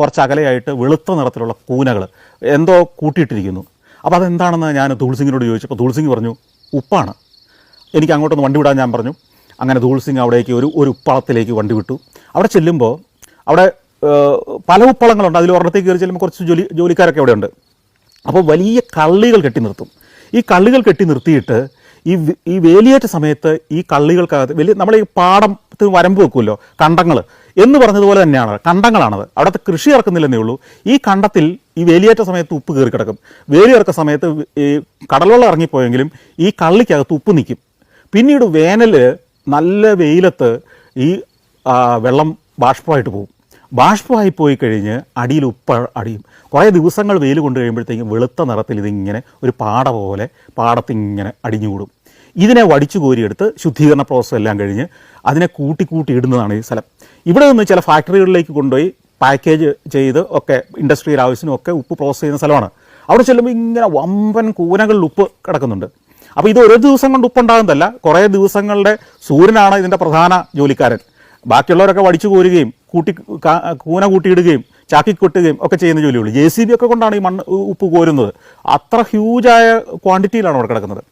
കുറച്ച് അകലെയായിട്ട് വെളുത്ത നിറത്തിലുള്ള കൂനകൾ എന്തോ കൂട്ടിയിട്ടിരിക്കുന്നു. അപ്പോൾ അതെന്താണെന്ന് ഞാൻ തുളസിങ്ങിനോട് ചോദിച്ചപ്പോൾ തുളസിങ് പറഞ്ഞു ഉപ്പാണ്. എനിക്ക് അങ്ങോട്ടൊന്ന് വണ്ടി വിടാൻ ഞാൻ പറഞ്ഞു. അങ്ങനെ ധൂൾസിംഗ് അവിടേക്ക് ഒരു ഒരു ഉപ്പളത്തിലേക്ക് വണ്ടി വിട്ടു. അവിടെ ചെല്ലുമ്പോൾ അവിടെ പല ഉപ്പളങ്ങളുണ്ട്. അതിൽ ഒരെണ്ണത്തേക്ക് കയറി ചെല്ലുമ്പോൾ കുറച്ച് ജോലി ജോലിക്കാരൊക്കെ അവിടെയുണ്ട്. അപ്പോൾ വലിയ കള്ളികൾ കെട്ടി നിർത്തും. ഈ കള്ളികൾ കെട്ടി നിർത്തിയിട്ട് ഈ ഈ വേലിയേറ്റ സമയത്ത് ഈ കള്ളികൾക്കകത്ത് വലിയ നമ്മൾ ഈ പാടത്ത് വരമ്പ് വെക്കുമല്ലോ കണ്ടങ്ങൾ എന്ന് പറഞ്ഞതുപോലെ തന്നെയാണ് കണ്ടങ്ങളാണത്. അവിടുത്തെ കൃഷി ഇറക്കുന്നില്ലെന്നേ ഉള്ളൂ. ഈ കണ്ടത്തിൽ ഈ വേലിയേറ്റ സമയത്ത് ഉപ്പ് കയറി കിടക്കും. വേലി ഇറക്കുന്ന സമയത്ത് ഈ കടൽവെള്ളം ഇറങ്ങിപ്പോയെങ്കിലും ഈ കള്ളിക്കകത്ത് ഉപ്പ് നിൽക്കും പിന്നീട് വേനൽ നല്ല വെയിലത്ത് ഈ വെള്ളം ബാഷ്പമായിട്ട് പോകും. ബാഷ്പമായി പോയി കഴിഞ്ഞ് അടിയിൽ ഉപ്പ അടിയും. കുറേ ദിവസങ്ങൾ വെയിൽ കൊണ്ട് കഴിയുമ്പോഴത്തേക്കും വെളുത്ത നിറത്തിൽ ഇതിങ്ങനെ ഒരു പാട പോലെ പാടത്തിങ്ങനെ അടിഞ്ഞുകൂടും. ഇതിനെ വടിച്ചു കോരിയെടുത്ത് ശുദ്ധീകരണ പ്രോസസ്സ് എല്ലാം കഴിഞ്ഞ് അതിനെ കൂട്ടി കൂട്ടി ഇടുന്നതാണ് ഈ സ്ഥലം. ഇവിടെ നിന്ന് ചില ഫാക്ടറികളിലേക്ക് കൊണ്ടുപോയി പാക്കേജ് ചെയ്ത് ഒക്കെ ഇൻഡസ്ട്രിയൽ ആവശ്യത്തിനും ഒക്കെ ഉപ്പ് പ്രോസസ്സ് ചെയ്യുന്ന സ്ഥലമാണ്. അവിടെ ചെല്ലുമ്പോൾ ഇങ്ങനെ വമ്പൻ കൂനകളിൽ ഉപ്പ് കിടക്കുന്നുണ്ട്. അപ്പോൾ ഇത് ഒരു ദിവസം കൊണ്ട് ഉപ്പുണ്ടാകുന്നതല്ല കുറേ ദിവസങ്ങളുടെ സൂര്യനാണ് ഇതിന്റെ പ്രധാന ജോലിക്കാരൻ. ബാക്കിയുള്ളവരൊക്കെ വടിച്ചു കോരുകയും കൂട്ടി കൂന കൂട്ടിയിടുകയും ചാക്കി കൊട്ടുകയും ഒക്കെ ചെയ്യുന്ന ജോലിയുള്ളൂ. ജെ സി ബി ഒക്കെ കൊണ്ടാണ് ഈ മണ്ണ് ഉപ്പ് കോരുന്നത്. അത്ര ഹ്യൂജായ ക്വാണ്ടിറ്റിയിലാണ് അവിടെ കിടക്കുന്നത്.